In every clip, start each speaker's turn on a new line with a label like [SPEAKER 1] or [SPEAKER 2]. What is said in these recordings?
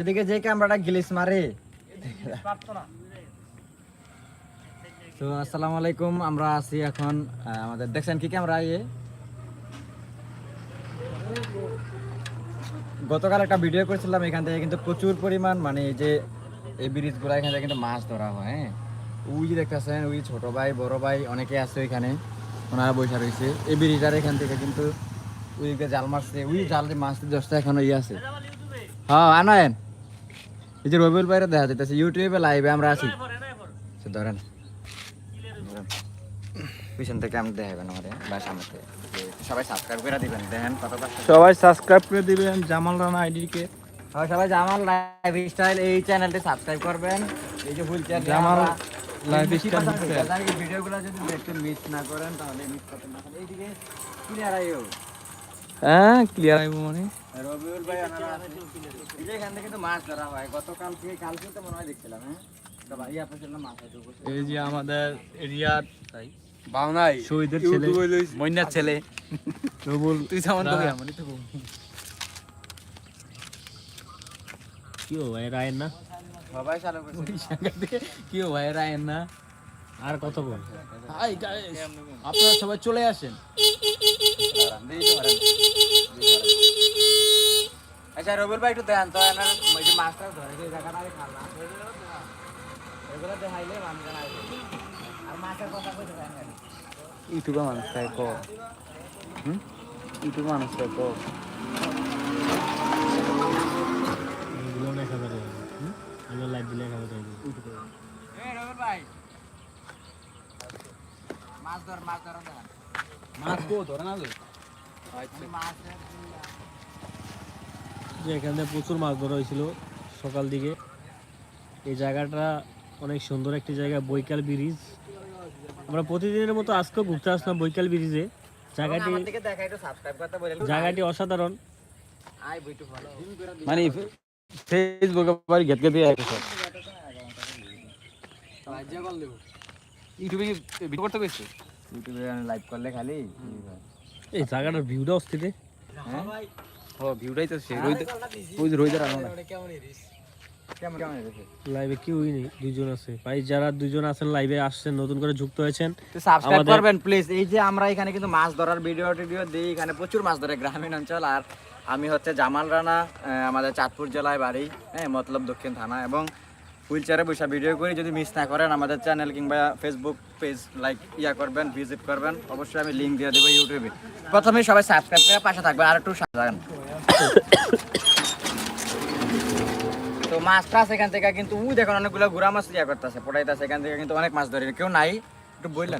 [SPEAKER 1] এদিকে যে ক্যামেরাটা গ্লিস মারে। তো আসসালামু আলাইকুম, আমরা আছি এখন আমাদের দেখছেন কি ক্যামেরা ইয়ে? গতকাল একটা ভিডিও করেছিলাম, এখান থেকে কিন্তু প্রচুর পরিমাণ মানে এই যে এই ব্রিজগুলো, এখান থেকে কিন্তু মাছ ধরা হয় হ্যাঁ? যে দেখতেছেন, ওই ছোট ভাই, বড় ভাই, অনেকে আছে ওইখানে, ওনারা বসে রয়েছে। এই ব্রিজটার এখান থেকে কিন্তু ওই যে জাল মারছে ওই জাল দিয়ে দশটা এখনও ইয়ে আছে। হ্যাঁ আনায়েন। এই যে রবিউল ভাইরা দেখা যাইতেছে ইউটিউবে লাইভে আমরা আছি। সে ধরেন। ধরেন। পিছন থেকে আমি দেখাবেন আমাদের বা সামনে সবাই সাবস্ক্রাইব করে দিবেন দেখেন কত
[SPEAKER 2] সবাই সাবস্ক্রাইব করে দিবেন জামাল রানা আইডিকে
[SPEAKER 1] হ্যাঁ সবাই জামাল লাইভ স্টাইল এই চ্যানেলটি সাবস্ক্রাইব করবেন। এই যে ফুল চ্যানেল
[SPEAKER 2] জামাল
[SPEAKER 1] ভিডিওগুলো যদি দেখতে মিস না করেন তাহলে মিস করতে না এইদিকে ক্লিয়ার আইও।
[SPEAKER 2] হ্যাঁ ক্লিয়ার আইব মানে।
[SPEAKER 1] রবিউল ভাই ওনারা আছে। এই যে এখান থেকে তো মাছ ধরা হয়। গতকাল থেকে কালকে তো মনে হয় দেখছিলাম হ্যাঁ? তো।
[SPEAKER 2] এই যে আমাদের এরিয়ার
[SPEAKER 3] বাংলায়
[SPEAKER 2] শহীদের ছেলে
[SPEAKER 3] মইনার ছেলে।
[SPEAKER 2] রবুল
[SPEAKER 3] তুই যেমন তো
[SPEAKER 2] রানা। কি ও ভাই রায়ের না?
[SPEAKER 1] সবাই চালু করছে
[SPEAKER 2] কি ও ভাই না? আর কত বল? আপনারা সবাই চলে আসেন।
[SPEAKER 1] আচ্ছা রবিউল ভাই একটু দেন তো মাছটা ধরে যে জায়গাটা আমি খালাম এগুলো দেখাইলে মানুষ আর মাছের কথা কইতে খালি।
[SPEAKER 2] ইউটিউবে মানুষ খায় ক হুম? ইউটিউবে মানুষ ক
[SPEAKER 4] লাইভ দিলে
[SPEAKER 1] ভাই। মাছ ধর মাছ ধর দেখান।
[SPEAKER 4] এখানে প্রচুর মাছ ধরা হয়েছিল সকাল দিকে। এই জায়গাটা অনেক সুন্দর একটি জায়গা বৈকাল ব্রিজ। আমরা প্রতিদিনের মতো আজকেও ঘুরতে আসলাম বৈকাল ব্রিজে। জায়গাটি জায়গাটি অসাধারণ।
[SPEAKER 1] আই বইটু ভালো
[SPEAKER 2] মানে ফেসবুকে বাড়ি ঘেট ঘেট দিয়ে আছে
[SPEAKER 3] ইউটিউবে ভিডিও করতে গেছে?
[SPEAKER 1] ইউটিউবে লাইভ করলে খালি।
[SPEAKER 4] এই জায়গাটার ভিউটা অস্থিরে
[SPEAKER 3] ও ভিউটাই তো সেই ওই যে
[SPEAKER 4] লাইভে কেউই নেই দুইজন আছে। ভাই যারা দুইজন আছেন লাইভে আসছেন নতুন করে যুক্ত হয়েছেন
[SPEAKER 1] সাবস্ক্রাইব করবেন প্লিজ এই যে আমরা এখানে কিন্তু মাছ ধরার ভিডিও টিডিও দিই এখানে প্রচুর মাছ ধরে গ্রামীণ অঞ্চল। আর আমি হচ্ছে জামাল রানা আমাদের চাঁদপুর জেলায় বাড়ি হ্যাঁ মতলব দক্ষিণ থানা। এবং হুইল চেয়ারে বসে ভিডিও করি। যদি মিস না করেন আমাদের চ্যানেল কিংবা ফেসবুক পেজ লাইক ইয়া করবেন ভিজিট করবেন অবশ্যই আমি লিঙ্ক দিয়ে দেবো ইউটিউবে প্রথমে সবাই সাবস্ক্রাইব করে পাশে থাকবেন আর একটু সাজান তো মাছ টাছ এখান থেকে কিন্তু উই দেখুন অনেকগুলো গুড়া মাছ ইয়া করতেছে পড়াইতেছে এখান থেকে কিন্তু অনেক মাছ ধরে। কেউ নাই? একটু বললেন?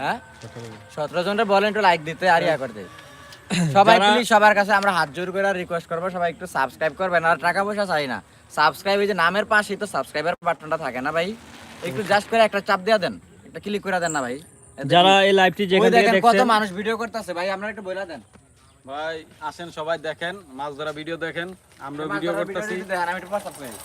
[SPEAKER 1] হ্যাঁ?
[SPEAKER 4] সতেরো জন।
[SPEAKER 1] সতেরো জনটা বলেন একটু লাইক দিতে আর ইয়া করতে। সবাই প্লিজ সবার কাছে আমরা হাত জোর করে রিকোয়েস্ট করব সবাই একটু সাবস্ক্রাইব করবেন। আর টাকা পয়সা চাই না। সাবস্ক্রাইব এই যে নামের পাশেই তো সাবস্ক্রাইবার বাটনটা থাকে না ভাই? একটু জাস্ট করে একটা চাপ দিয়ে দেন। একটা ক্লিক করে দেন না ভাই।
[SPEAKER 4] যারা এই লাইভটি যেখান থেকে
[SPEAKER 1] দেখেন কত মানুষ ভিডিও করতেছে। ভাই আপনারা একটু বলে দেন।
[SPEAKER 2] ভাই আসেন সবাই দেখেন মাছ ধরা ভিডিও দেখেন আমরা ভিডিও করতেছি।
[SPEAKER 1] দেখেন, আমি একটু WhatsApp করি।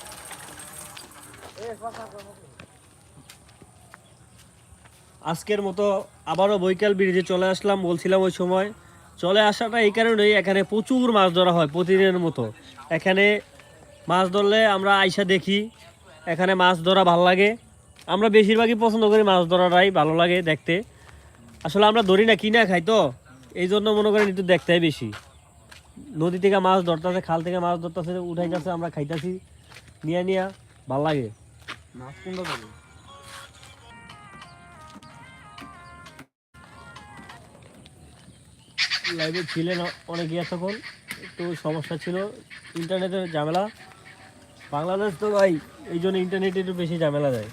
[SPEAKER 4] আজকের মতো আবারও বৈকাল ব্রিজে চলে আসলাম বলছিলাম ওই সময়। চলে আসাটা এই কারণেই এখানে প্রচুর মাছ ধরা হয় প্রতিদিনের মতো। এখানে মাছ ধরলে আমরা আইসা দেখি এখানে মাছ ধরা ভালো লাগে। আমরা বেশিরভাগই পছন্দ করি মাছ ধরাটাই ভালো লাগে দেখতে। আসলে আমরা ধরি না কিনা খাই তো। এই জন্য মনে করেন একটু দেখতে বেশি। নদী থেকে মাছ ধরতেছে খাল থেকে মাছ ধরতেছে উঠাইতেছে আমরা খাইতেছি। নিয়ে নিয়ে ভালো লাগে।
[SPEAKER 2] মাছ কোনটা ধরবো?
[SPEAKER 4] লাইভে ছিলেন অনেকে তখন একটু সমস্যা ছিল। ইন্টারনেটের ঝামেলা। বাংলাদেশ তো ভাই, এই জন্য ইন্টারনেটে একটু বেশি ঝামেলা দেয়।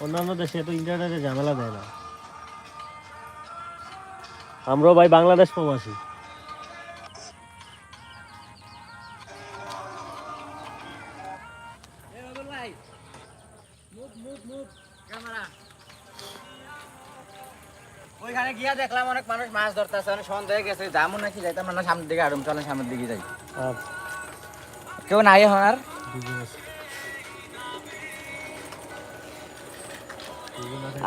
[SPEAKER 4] অন্যান্য দেশে তো ইন্টারনেটে ঝামেলা দেয় না। আমরাও ভাই বাংলাদেশ প্রবাসী।
[SPEAKER 1] মাছ ধরতেছে অনেক সন্দেহ গেছে যাব নাকি যাইতাম না সামনের দিকে আরম চলেন সামনের দিকে যাই। কেউ নাই এখন আর?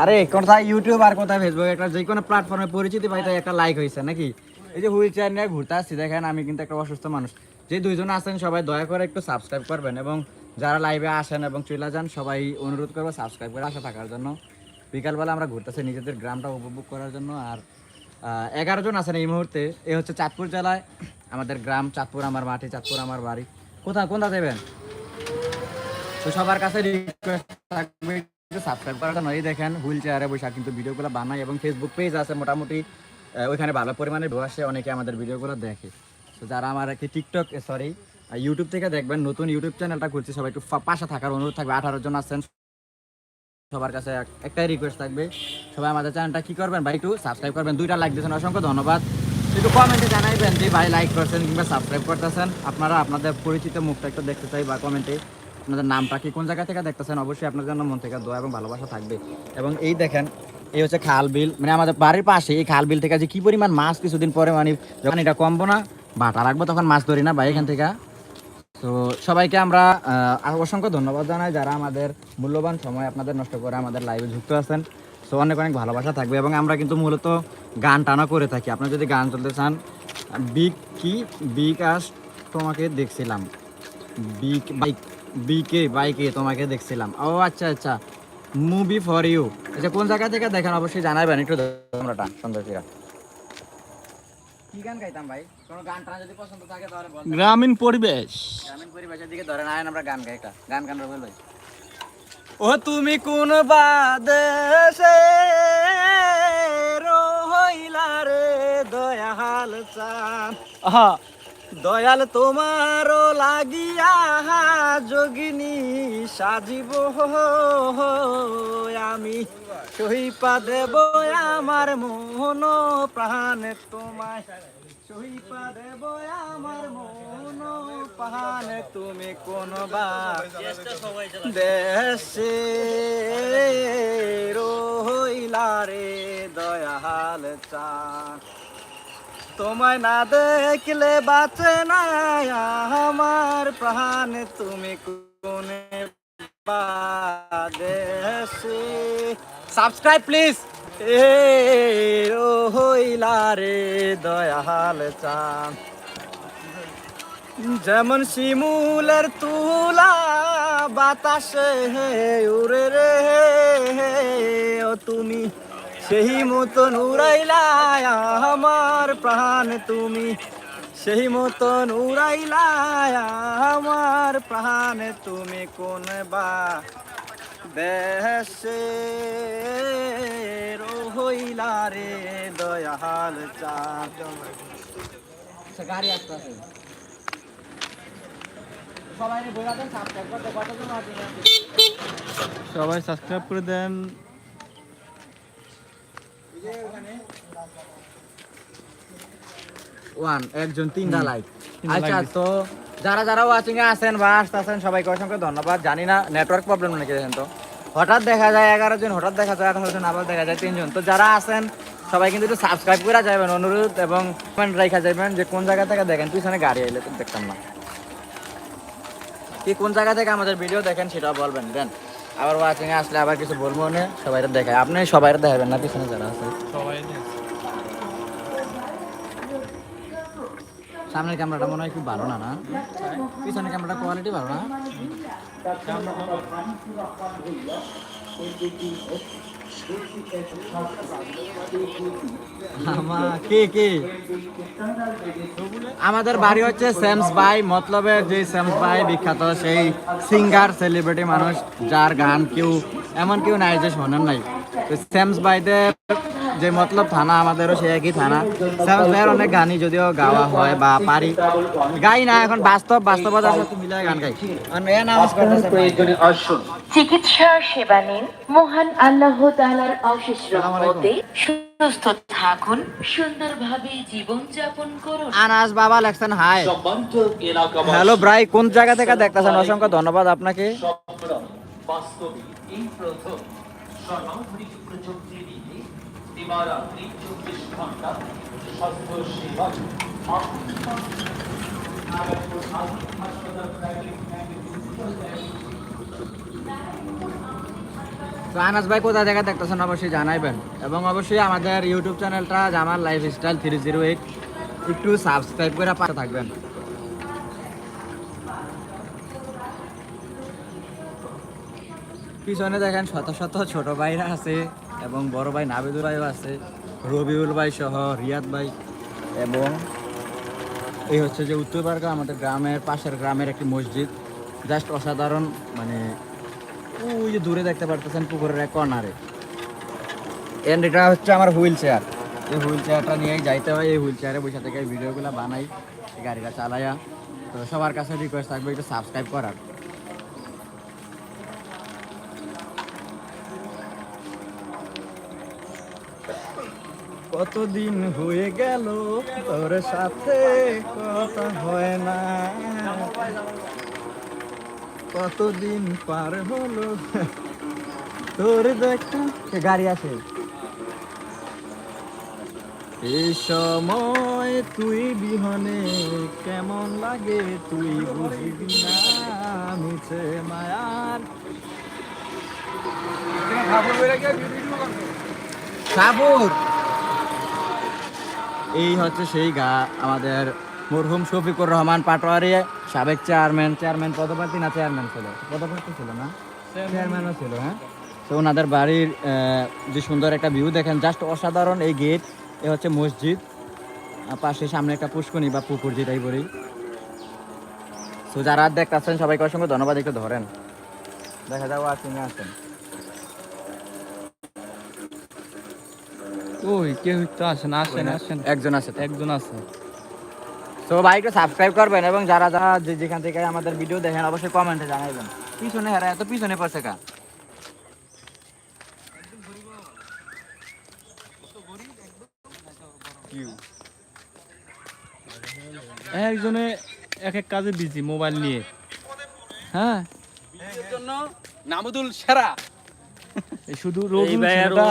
[SPEAKER 1] আরে কোথায় ইউটিউব আর কোথায় ফেসবুক একটা যে কোনো প্ল্যাটফর্মে পরিচিতি পাইতে একটা লাইক হয়েছে নাকি? এই যে হুইল চেয়ার নিয়ে ঘুরতে আসছি দেখেন আমি কিন্তু একটা অসুস্থ মানুষ। যে দুইজন আছেন সবাই দয়া করে একটু সাবস্ক্রাইব করবেন এবং যারা লাইভে আসেন এবং চলে যান সবাই অনুরোধ করব সাবস্ক্রাইব করে আসা থাকার জন্য। বিকালবেলা আমরা ঘুরতেছি নিজেদের গ্রামটা উপভোগ করার জন্য আর এগারো জন আছেন এই মুহূর্তে। এই হচ্ছে চাঁদপুর জেলায়। আমাদের গ্রাম চাঁদপুর, আমার মাটি চাঁদপুর, আমার বাড়ি। কোথা কোনটা দেবেন তো সবার কাছে সাবস্ক্রাইব করার জন্য। দেখেন, হুইল চেয়ারে বসে কিন্তু ভিডিওগুলো বানাই এবং ফেসবুক পেজ আছে মোটামুটি। ওইখানে ভালো পরিমাণে ভিউ অনেকে আমাদের ভিডিওগুলো দেখে। তো যারা আমার কি টিকটক সরি ইউটিউব থেকে দেখবেন, নতুন ইউটিউব চ্যানেলটা খুলছি, সবাই একটু পাশে থাকার অনুরোধ থাকবে। আঠারো জন আছেন সবার কাছে একটাই রিকোয়েস্ট থাকবে। সবাই আমাদের চ্যানেলটা কি করবেন ভাই একটু সাবস্ক্রাইব করবেন। দুইটা লাইক দিয়েছেন, অসংখ্য ধন্যবাদ। একটু কমেন্টে জানাইবেন যে ভাই লাইক করছেন কিংবা সাবস্ক্রাইব করতেছেন। আপনারা আপনাদের পরিচিত মুখটা একটু দেখতে চাই বা কমেন্টে আপনাদের নামটা কি কোন জায়গা থেকে দেখতেছেন, অবশ্যই আপনার জন্য মন থেকে দোয়া এবং ভালোবাসা থাকবে। এবং এই দেখেন, এই হচ্ছে খাল বিল। মানে আমাদের বাড়ির পাশে এই খাল বিল থেকে যে কি পরিমাণ মাছ কিছুদিন পরে মানে যখন এটা কমবো না, বাটা রাখব তখন মাছ ধরি না ভাই এখান থেকে। তো সবাইকে আমরা অসংখ্য ধন্যবাদ জানাই যারা আমাদের মূল্যবান সময় আপনাদের নষ্ট করে আমাদের লাইভে যুক্ত আছেন। সো অনেক অনেক ভালোবাসা থাকবে এবং আমরা কিন্তু মূলত গান টানা করে থাকি। আপনারা যদি গান চলতে চান, বিগ কি? বিকাশ তোমাকে দেখছিলাম। বিক বাইক বিকে বাইকে তোমাকে দেখছিলাম। ও আচ্ছা আচ্ছা। Movie for you. আচ্ছা কোন জায়গা থেকে দেখেন? অবশ্যই জানাবেন। একটু সন্দেশীরা কি গান গাইতাম ভাই? কোনো গান টানা যদি পছন্দ থাকে তাহলে বল।
[SPEAKER 2] গ্রামীণ পরিবেশ।
[SPEAKER 1] গ্রামীণ পরিবেশের দিকে ধরে না আমরা গান গাই একটা। গান গান রবে লই ও তুমি কোন বাদেশে রহিলা রে দয়াল চান আহা দয়াল তোমারও লাগিয়া যোগিনী সাজিব আমি। সহিপা দেব আমার মন, প্রাণ তোমায়। সহিপা দেব আমার মন, প্রাণ তুমি কোন দেশে রহিলা রে দয়াল চান তোমায় না দেখলে বাঁচে না। আমার প্রাণ তুমি কোনে দেশে সাবস্ক্রাইব প্লিজ এ, ও হইলা রে দয়াল চান যেমন শিমুলের তুলা বাতাসে হে উড়ে রে। ও তুমি সেই মতন উড়াইলা আমার প্রাণ তুমি। সেই মতন উড়াইলা আমার প্রাণ তুমি কোন বা দেশে রহিলা রে দয়াল চাঁদ। আছে? সবাই সাবস্ক্রাইব
[SPEAKER 2] করে দেন।
[SPEAKER 1] ওয়ান একজন তিনটা লাইক আচ্ছা তো যারা যারা ওয়াচিং এ আছেন বা আসতেছেন সবাইকে অসংখ্য ধন্যবাদ। জানি না নেটওয়ার্ক প্রবলেম নাকি দেখেন তো? হঠাৎ দেখা যায় এগারো জন হঠাৎ দেখা যায় আঠারো জন আবার দেখা যায় তিনজন। তো যারা আছেন সবাই কিন্তু একটু সাবস্ক্রাইব করে যাবেন অনুরোধ এবং কমেন্ট রেখা যাবেন যে কোন জায়গা থেকে দেখেন পিছনে গাড়ি এলে তো দেখতাম না। কি কোন জায়গা থেকে আমাদের ভিডিও দেখেন সেটা বলবেন দেন। আবার ওয়াচিং আসলে আবার কিছু বলব না সবাই দেখায়। আপনি সবাই দেখাবেন না পিছনে যারা আছে। সামনের ক্যামেরাটা মনে হয় খুব ভালো না না? পিছনের ক্যামেরাটা কোয়ালিটি ভালো না? আমা আমাদের বাড়ি হচ্ছে স্যামস ভাই মতলবের যে স্যামস ভাই বিখ্যাত, সেই সিঙ্গার সেলিব্রিটি মানুষ, যার গান কেউ, এমন কেউ নাই যে শোনেন নাই। তো স্যামস ভাইদের যে মতলব থানা আমাদেরও সে একই থানা। স্যামস ভাইয়ের অনেক গানই যদিও গাওয়া হয় বা পারি। গাই না এখন বাস্তব বাস্তবতার সাথে মিলিয়ে গান গাই।
[SPEAKER 5] চিকিৎসা সেবা নিন। মহান আল্লাহ তাআলার অশেষ রহমতে সুস্থ থাকুন সুন্দরভাবে জীবন যাপন করুন।
[SPEAKER 1] আনাস বাবা লেখছেন হাই হ্যালো ব্রাই কোন জায়গা থেকে দেখতেছেন? অসংখ্য ধন্যবাদ আপনাকে।
[SPEAKER 6] বাস্তবে এই প্রথম দিবারাত্রি চব্বিশ ঘণ্টা সেবা
[SPEAKER 1] আনাস ভাই কোথা থেকে দেখতেছেন অবশ্যই জানাইবেন। এবং অবশ্যই আমাদের ইউটিউব চ্যানেলটা Jamal lifestyle three zero eight একটু সাবস্ক্রাইব করে পাশে থাকবেন। পিছনে দেখেন শত শত ছোট ভাইরা আছে। এবং বড় ভাই নাবিদুল ভাইও আছে, রবিউল ভাই সহ রিয়াদ ভাই। এবং এই হচ্ছে যে উত্তর পার্কা, আমাদের গ্রামের পাশের গ্রামের একটি মসজিদ। জাস্ট অসাধারণ মানে ওই যে দূরে দেখতে পারতেছেন পুকুরের এক কর্নারে। এন্ড এটা হচ্ছে আমার হুইল চেয়ার। এই হুইল চেয়ারটা নিয়েই যাইতে হয়, এই হুইল চেয়ারে বসে থেকে ভিডিওগুলো বানাই, গাড়িটা চালাইয়া তো সবার কাছে রিকোয়েস্ট থাকবে একটু সাবস্ক্রাইব করার। কতদিন হয়ে গেল তোর সাথে কথা হয় না। কতদিন পার হলো তোর দেখা। গাড়ি আছে এই সময় তুই বিহনে কেমন লাগে তুই বুঝবি না মিছে মায়ার। সাবুর এই হচ্ছে সেই গা আমাদের মরহুম শফিকুর রহমান পাটোয়ারি, সাবেক চেয়ারম্যান চেয়ারম্যান পদপ্রার্থী না চেয়ারম্যান ছিল? পদপ্রার্থী ছিল না? চেয়ারম্যানও ছিল হ্যাঁ? তো ওনাদের বাড়ির যে সুন্দর একটা ভিউ দেখেন জাস্ট অসাধারণ এই গেট এ হচ্ছে মসজিদ। পাশে সামনে একটা পুষ্কনি বা পুকুর যেটাই বলি। তো যারা দেখতেছেন সবাইকে অসংখ্য ধন্যবাদ, একটু ধরেন। দেখা যাও আর তিনি আছেন
[SPEAKER 3] ওই কেউ তো আসেন আসেন
[SPEAKER 1] একজন আছে
[SPEAKER 3] একজন আছে।
[SPEAKER 1] তো ভাইকে সাবস্ক্রাইব করবেন এবং যারা যারা যেখান থেকে আমাদের ভিডিও দেখেন অবশ্যই কমেন্টে জানাইবেন। পিছনে হেরা এত পিছনে পড়ছে কা?
[SPEAKER 3] একজনে এক এক কাজে বিজি মোবাইল নিয়ে। হ্যাঁ?
[SPEAKER 2] নামুদুল সেরা।
[SPEAKER 3] শুধু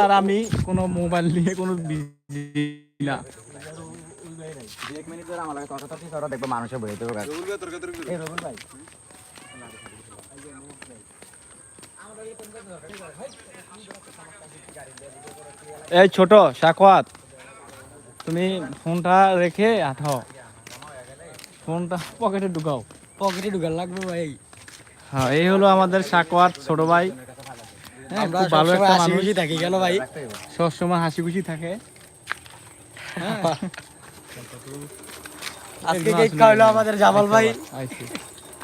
[SPEAKER 4] আর
[SPEAKER 3] আমি কোনো মোবাইল নিয়ে কোনো না।
[SPEAKER 1] এক মিনিট ধরে আমার লাগে তর্কাতর্কি করো দেখব মানুষের বইতে হবে এই ভাই।
[SPEAKER 3] এই ছোট সাকওয়াত তুমি ফোনটা রেখে আঠাও। ফোনটা পকেটে ঢুকাও।
[SPEAKER 4] পকেটে ঢুকার লাগবে ভাই।
[SPEAKER 3] হ্যাঁ এই হলো আমাদের সাকওয়াত ছোট ভাই। হ্যাঁ, খুব ভালো একটা মানুষ।
[SPEAKER 4] থাকি কেন ভাই?
[SPEAKER 3] সবসময় হাসি খুশি থাকে।
[SPEAKER 4] আজকে কেক খাওয়ালো আমাদের জামাল ভাই।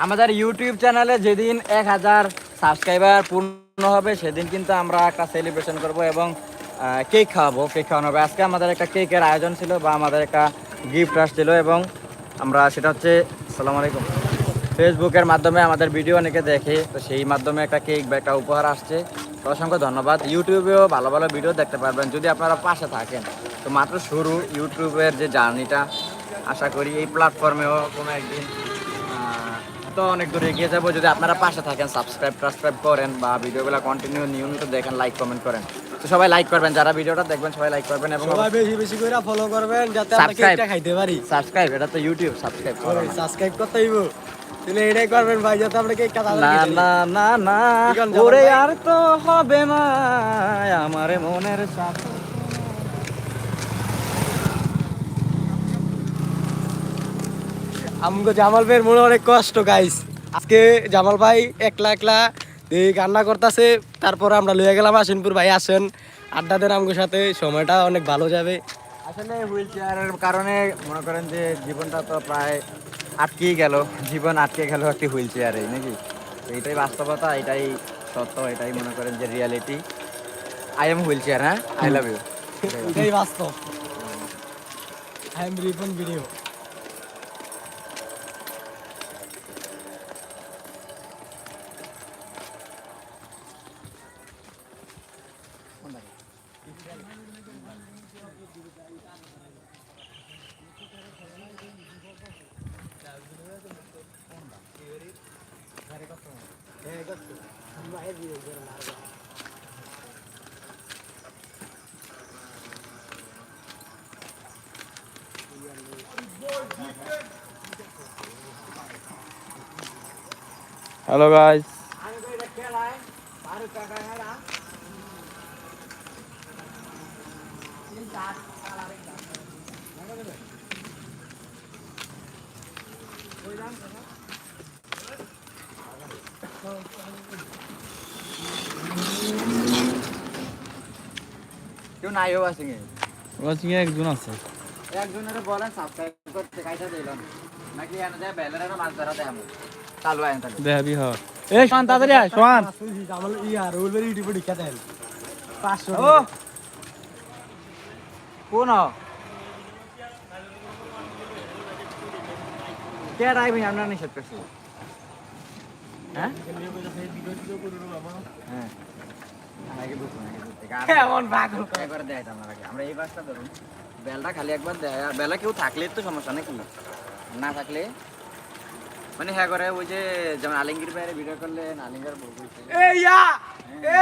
[SPEAKER 1] আমাদের ইউটিউব চ্যানেলে যেদিন এক হাজার সাবস্ক্রাইবার পূর্ণ হবে সেদিন কিন্তু আমরা একটা সেলিব্রেশন করব এবং কেক খাওয়াবো কেক খাওয়ানো হবে। আজকে আমাদের একটা কেকের আয়োজন ছিল বা আমাদের একটা গিফট আসছিল এবং আমরা সেটা হচ্ছে সালাম আলাইকুম। ফেসবুকের মাধ্যমে আমাদের ভিডিও অনেকে দেখে তো সেই মাধ্যমে একটা কেক বা একটা উপহার আসছে। তো অসংখ্য ধন্যবাদ। ইউটিউবেও ভালো ভালো ভিডিও দেখতে পারবেন যদি আপনারা পাশে থাকেন। তো মাত্র শুরু ইউটিউবের যে জার্নিটা আশা করি এই প্ল্যাটফর্মেও কোনো একদিন তো অনেক দূরে এগিয়ে যাব। যদি আপনারা পাশে থাকেন সাবস্ক্রাইব টাবস্ক্রাইব করেন বা ভিডিওগুলো কন্টিনিউ নিয়মিত দেখেন লাইক কমেন্ট করেন। তো সবাই লাইক করবেন যারা ভিডিওটা দেখবেন সবাই লাইক করবেন এবং
[SPEAKER 4] সবাই বেশি বেশি করে ফলো করবেন যাতে আমরা কেকটা খাইতে পারি।
[SPEAKER 1] সাবস্ক্রাইব এটা তো ইউটিউব সাবস্ক্রাইব
[SPEAKER 4] সাবস্ক্রাইব করতে হইব। তাহলে এটাই করবেন ভাই যাতে আমরা
[SPEAKER 1] না না না না
[SPEAKER 4] কি গান জানো
[SPEAKER 1] ওরে আর তো হবে না আমার মনের সাথে।
[SPEAKER 4] আমগো জামাল ভাইয়ের মনে অনেক কষ্ট গাইস আজকে জামাল ভাই একলা একলা এই কান্না করতেছে তারপরে আমরা লইয়া গেলাম আসিনপুর। ভাই আসেন আড্ডা দেন আমগোর সাথে সময়টা অনেক ভালো যাবে।
[SPEAKER 1] আসলে হুইল চেয়ারের কারণে মনে করেন যে জীবনটা তো প্রায় আটকেই গেল, জীবন আটকে গেল একটি হুইল চেয়ারে, নাকি? এটাই বাস্তবতা, এটাই সত্য, এটাই মনে করেন যে reality I am wheelchair হ্যাঁ? আই লাভ ইউ
[SPEAKER 4] এটাই বাস্তব। I am Ripon video
[SPEAKER 3] hello guys
[SPEAKER 1] কেউ নাইও আছে কি
[SPEAKER 3] ওয়াচিং এ একজন আছে
[SPEAKER 1] একজনের বলেন সাবস্ক্রাইব করতে কাইটা দিলাম নাকি এনে যায় বেলের মাছ ধরা দেয় আমি চালু আইন তাহলে
[SPEAKER 3] দেখাবি হ এ সোহান তাড়াতাড়ি আয় সোহান
[SPEAKER 2] আমার ইয়ার ওলবের ইউটিউবে ঢিকা দেন পাঁচশো
[SPEAKER 1] ও কোন কে রাইবি আমরা নিষেধ করছি হ্যাঁ হ্যাঁ আগে বুঝুন আগে বুঝতে
[SPEAKER 2] এমন পাগল।
[SPEAKER 1] একবার দেয় আমরা এই বাসটা ধরুন বেলটা খালি একবার দেয় আর বেলা কেউ থাকলে তো সমস্যা নাকি না থাকলে? মানে হ্যাঁ করে ওই যে যেমন আলিঙ্গির বাইরে ভিডিও করলে আলিঙ্গার
[SPEAKER 2] ইয়া
[SPEAKER 1] ইয়া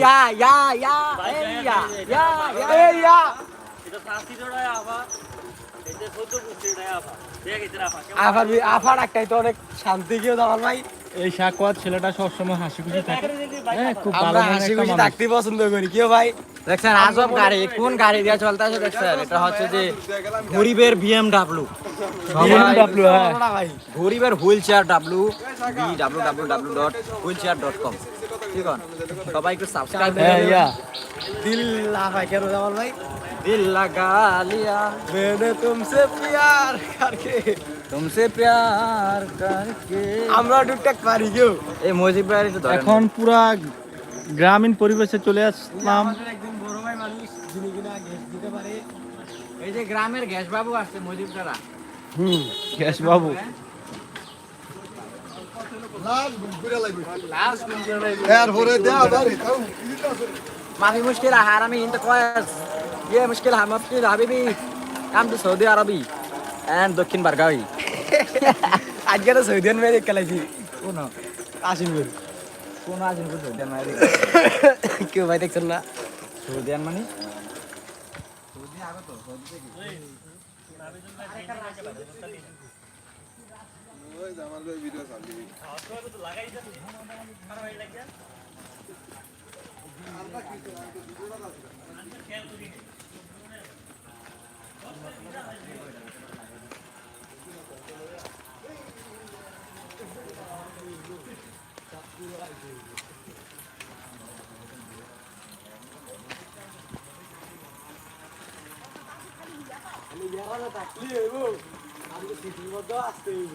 [SPEAKER 1] ইয়া ইয়া ইয়া ইয়া ইয়া
[SPEAKER 2] ইয়া
[SPEAKER 4] আবার।
[SPEAKER 2] আফার আফার একটাই তো অনেক শান্তি গিয়ে ভাই।
[SPEAKER 3] এই সাকুয়াত ছেলেটা সবসময় হাসি খুশি থাকে। হ্যাঁ খুব ভালো
[SPEAKER 2] হাসি খুশি থাকতে পছন্দ করি কেউ ভাই?
[SPEAKER 1] দেখছেন আজব গাড়ি কোন গাড়ি দিয়ে চলতে আছে দেখছেন? এটা হচ্ছে যে গরিবের বিএমডাব্লিউ
[SPEAKER 3] BMW, হ্যাঁ।
[SPEAKER 1] গরিবের wheelchair W B W W W dot wheelchair dot com সবাই একটু সাবস্ক্রাইব
[SPEAKER 3] হ্যাঁ, করে
[SPEAKER 2] দিল লাগা কেন জামাল ভাই?
[SPEAKER 1] দিল লাগা লিয়া
[SPEAKER 2] মেনে তুমসে প্যার করকে।
[SPEAKER 1] তুমসে প্যার করকে।
[SPEAKER 2] আমরা টুকটাক পারি
[SPEAKER 1] এই মজিব ভাই তো
[SPEAKER 3] এখন পুরা গ্রামীণ পরিবেশে চলে আসলাম।
[SPEAKER 2] একদম বড় ভাই মানুষ যিনি কিনা গ্যাস দিতে পারে।
[SPEAKER 1] এই যে গ্রামের গ্যাস বাবু আসছে মজিব দাদা।
[SPEAKER 3] হুম গ্যাস বাবু
[SPEAKER 1] হ্যাঁ? ما في مشكلة حرامي انت كويس هي مشكلة ما في حبيبي I'm سعودي عربي and دكين برغاوي
[SPEAKER 2] আজকে তো সৌদিয়ান মেয়ে খেলাইছি
[SPEAKER 1] কোন
[SPEAKER 2] আসিনপুর
[SPEAKER 1] কোন আসিনপুর সৌদিয়ান মেয়ে
[SPEAKER 2] কেউ ভাই দেখছেন না
[SPEAKER 1] সৌদিয়ান মানে
[SPEAKER 3] সৌদি আগে
[SPEAKER 1] তো সৌদি থেকে
[SPEAKER 7] ওই জামাল ভাই ভিডিও চালি
[SPEAKER 2] আমি যাওয়ার কাটলি হইব। আমি সিটির মধ্যেও আসতে হইব।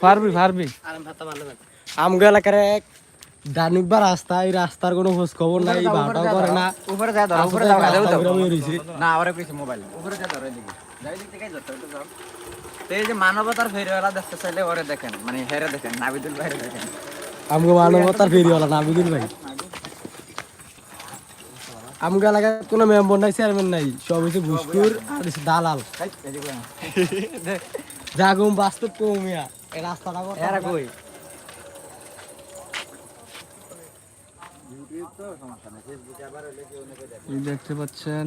[SPEAKER 3] পারবি পারবি
[SPEAKER 2] আমগো এলাকার এক রাস্তা এই রাস্তার কোনো খোঁজ খবর নাই ভাটাও করে না।
[SPEAKER 1] উপরে যা ধরো উপরে
[SPEAKER 2] রাস্তা
[SPEAKER 1] যাও
[SPEAKER 2] রাস্তা
[SPEAKER 1] যাও
[SPEAKER 2] ঘুরে রয়েছে।
[SPEAKER 1] না আবার কইছে মোবাইল উপরে যা ধরো এদিকে। তো এই যে মানবতার ফেরিওয়ালা দেখতে চাইলে ওরে দেখেন মানে হেরে দেখেন নাবিদুল দেখেন।
[SPEAKER 2] আমগো মানবতার ফেরিওয়ালা না বুঝুন ভাই। আমগো কোনো মেম্বার নাই চেয়ারম্যান নাই সব হচ্ছে ভুসকুর আর দালাল। জাগম বাস্তব কমিয়া এই রাস্তাটা
[SPEAKER 1] এরা কই?
[SPEAKER 3] দেখতে পাচ্ছেন।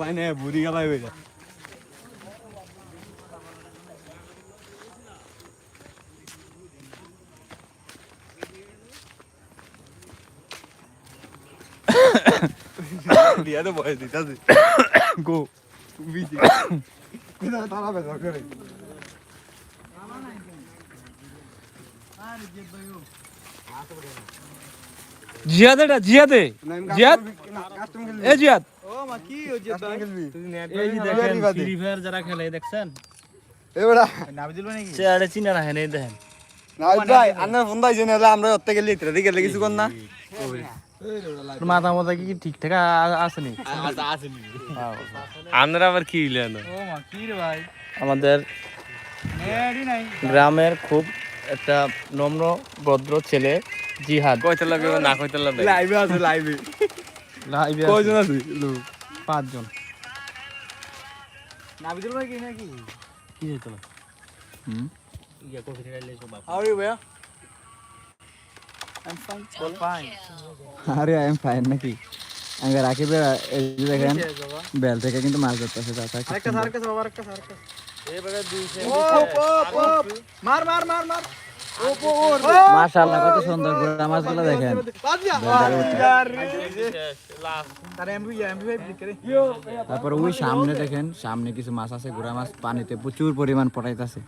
[SPEAKER 1] লাইনে বুড়ি গেলাই হয়ে
[SPEAKER 3] যায় Dia não morre, tá assim.
[SPEAKER 2] Gol. Vídeo. Cuidado, tá lá, pessoal,
[SPEAKER 3] cara. Ziyad এটা জিয়াদে জিয়াদ এ জিয়াদ এই দেখেন ফ্রি ফায়ার যারা খেলে দেখছেন চেয়ারে চিনা রাখেন এই দেখেন তোর মাথা মাথা কি ঠিকঠাক আ- আসেনি
[SPEAKER 2] আমরা আবার কি হইলেন
[SPEAKER 3] আমাদের গ্রামের খুব একটা নম্র ভদ্র ছেলে জিহাদ
[SPEAKER 2] লাগবে না কয়তে লাগবে
[SPEAKER 1] লাইভে আছে লাইভে
[SPEAKER 3] লাইভে
[SPEAKER 1] কয়জন আছে
[SPEAKER 3] পাঁচজন
[SPEAKER 1] নাবিদুল ভাই কি নাকি
[SPEAKER 3] কি হইতো না
[SPEAKER 1] হুম
[SPEAKER 3] আরে ভাইয়া
[SPEAKER 1] আরে আই এম ফাইন নাকি আমি রাকিবে এই যে দেখেন বেল থেকে কিন্তু মাছ ধরতেছে চাচা মাশাআল্লাহ কত সুন্দর গোড়া মাছগুলো দেখেন। তারপর ওই সামনে দেখেন সামনে কিছু মাছ আছে গোড়া মাছ পানিতে প্রচুর পরিমাণ পটাইতেছে।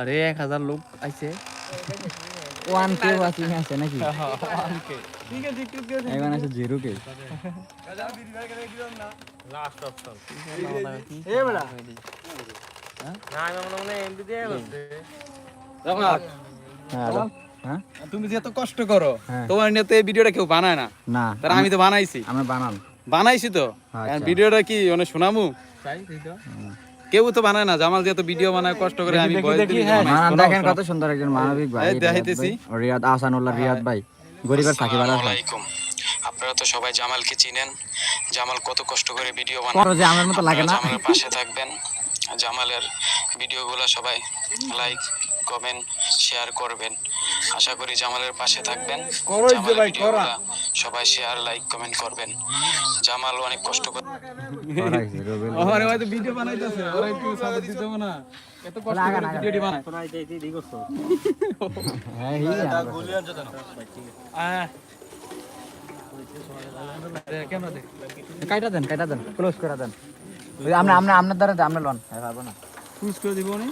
[SPEAKER 3] আরে এক হাজার লোক আইছে।
[SPEAKER 1] ওয়ান কে আছে নাকি? এখন আছে জিরো কে হ্যাঁ। হ্যাঁ
[SPEAKER 8] তুমি যেহেতু কষ্ট করো
[SPEAKER 1] হ্যাঁ।
[SPEAKER 8] তোমার নিয়ে তো এই ভিডিওটা কেউ বানায় না।
[SPEAKER 1] না
[SPEAKER 8] তার আমি তো বানাইছি।
[SPEAKER 1] আমরা বানান
[SPEAKER 8] বানাইছি তো?
[SPEAKER 1] আচ্ছা।
[SPEAKER 8] ভিডিওটা কি মানে শোনামু? কেউ তো বানায় না জামাল যেহেতু ভিডিও বানায় কষ্ট করে আমি
[SPEAKER 1] দেখেন কত সুন্দর একজন মানবিক ভাই রিয়াদ
[SPEAKER 8] দেখাইতেছি।
[SPEAKER 1] রিয়াদ আসানুল্লাহ রিয়াদ ভাই। গরিবের আল হাসান
[SPEAKER 9] আলাইকুম। আপনারা তো সবাই জামালকে চিনেন। জামাল কত কষ্ট করে ভিডিও বানায়।
[SPEAKER 1] আমার মতো লাগে না।
[SPEAKER 9] জামালের পাশে থাকবেন। জামালের ভিডিওগুলো সবাই লাইক কমেন্ট শেয়ার করবেন। আশা করি জামালের পাশে থাকবেন। জামালের ভিডিওগুলো সবাই শেয়ার লাইক কমেন্ট করবেন। জামাল অনেক কষ্ট করে
[SPEAKER 8] ভিডিও বানাইতেছে। ওরা একটু সাপোর্ট দিতে না। এত কষ্ট করে ভিডিওটি বানায়।
[SPEAKER 1] হ্যাঁ, এই যে আমার কাইটা দেন কাইটা দেন। ক্লোজ করে দেন। আমরা আমরা আপনার দ্বারা আমরা লন। হ্যাঁ পারব না।
[SPEAKER 3] চুজ করে দিব নি।